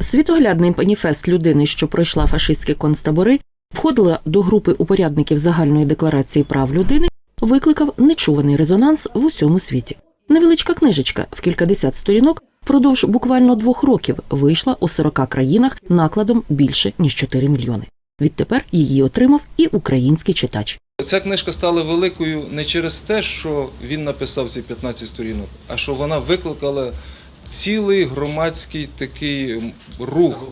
Світоглядний маніфест людини, що пройшла фашистські концтабори, входила до групи упорядників загальної декларації прав людини, викликав нечуваний резонанс в усьому світі. Невеличка книжечка в кількадесят сторінок впродовж буквально двох років вийшла у 40 країнах накладом більше ніж 4 мільйони. Відтепер її отримав і український читач. Ця книжка стала великою не через те, що він написав ці 15 сторінок, а що вона викликала цілий громадський такий рух.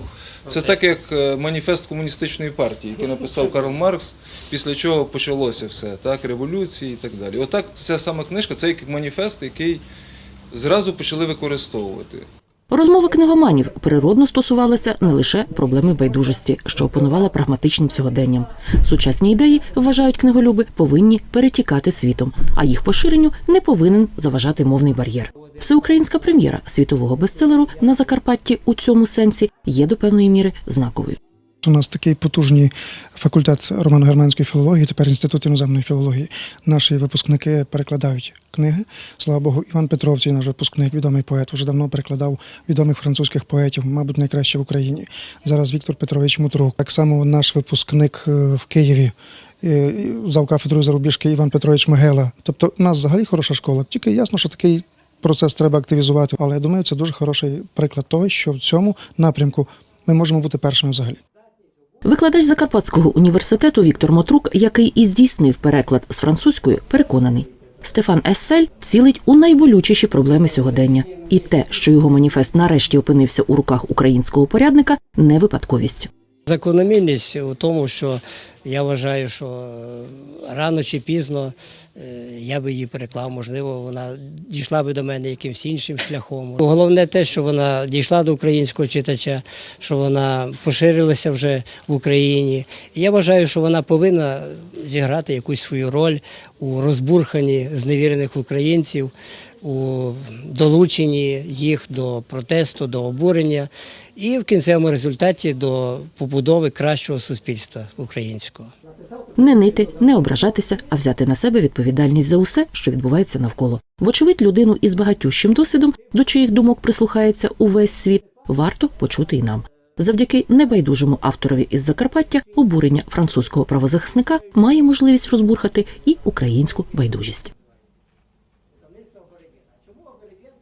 Це так, як е, маніфест комуністичної партії, який написав Карл Маркс, після чого почалося все, так, революції і так далі. Отак ця сама книжка, це як маніфест, який зразу почали використовувати. Розмова книгоманів природно стосувалася не лише проблеми байдужості, що опанувала прагматичним сьогоденням. Сучасні ідеї, вважають книголюби, повинні перетікати світом, а їх поширенню не повинен заважати мовний бар'єр. Всеукраїнська прем'єра світового бестселеру на Закарпатті у цьому сенсі є до певної міри знаковою. У нас такий потужний факультет романо-германської філології, тепер інститут іноземної філології. Наші випускники перекладають книги. Слава Богу, Іван Петровцій, наш випускник, відомий поет, вже давно перекладав відомих французьких поетів, мабуть, найкраще в Україні. Зараз Віктор Петрович Мутрук. Так само наш випускник е, в Києві. е, Зав кафедрою зарубіжки Іван Петрович Мигела. Тобто, у нас взагалі хороша школа. Тільки ясно, що такий процес треба активізувати. Але я думаю, це дуже хороший приклад того, що в цьому напрямку ми можемо бути першими взагалі. Викладач Закарпатського університету Віктор Мотрук, який і здійснив переклад з французької, переконаний. Стефан Ессель цілить у найболючіші проблеми сьогодення, і те, що його маніфест нарешті опинився у руках українського порядника, не випадковість. Закономірність у тому, що я вважаю, що е, рано чи пізно е, я би її переклав, можливо, вона дійшла би до мене якимось іншим шляхом. Головне те, що вона дійшла до українського читача, що вона поширилася вже в Україні. Я вважаю, що вона повинна зіграти якусь свою роль у розбурханні зневірених українців, у долученні їх до протесту, до обурення і в кінцевому результаті до побудови кращого суспільства українського. Не нити, не ображатися, а взяти на себе відповідальність за усе, що відбувається навколо. Вочевидь, людину із багатющим досвідом, до чиїх думок прислухається увесь світ, варто почути і нам. Завдяки небайдужому авторові із Закарпаття обурення французького правозахисника має можливість розбурхати і українську байдужість.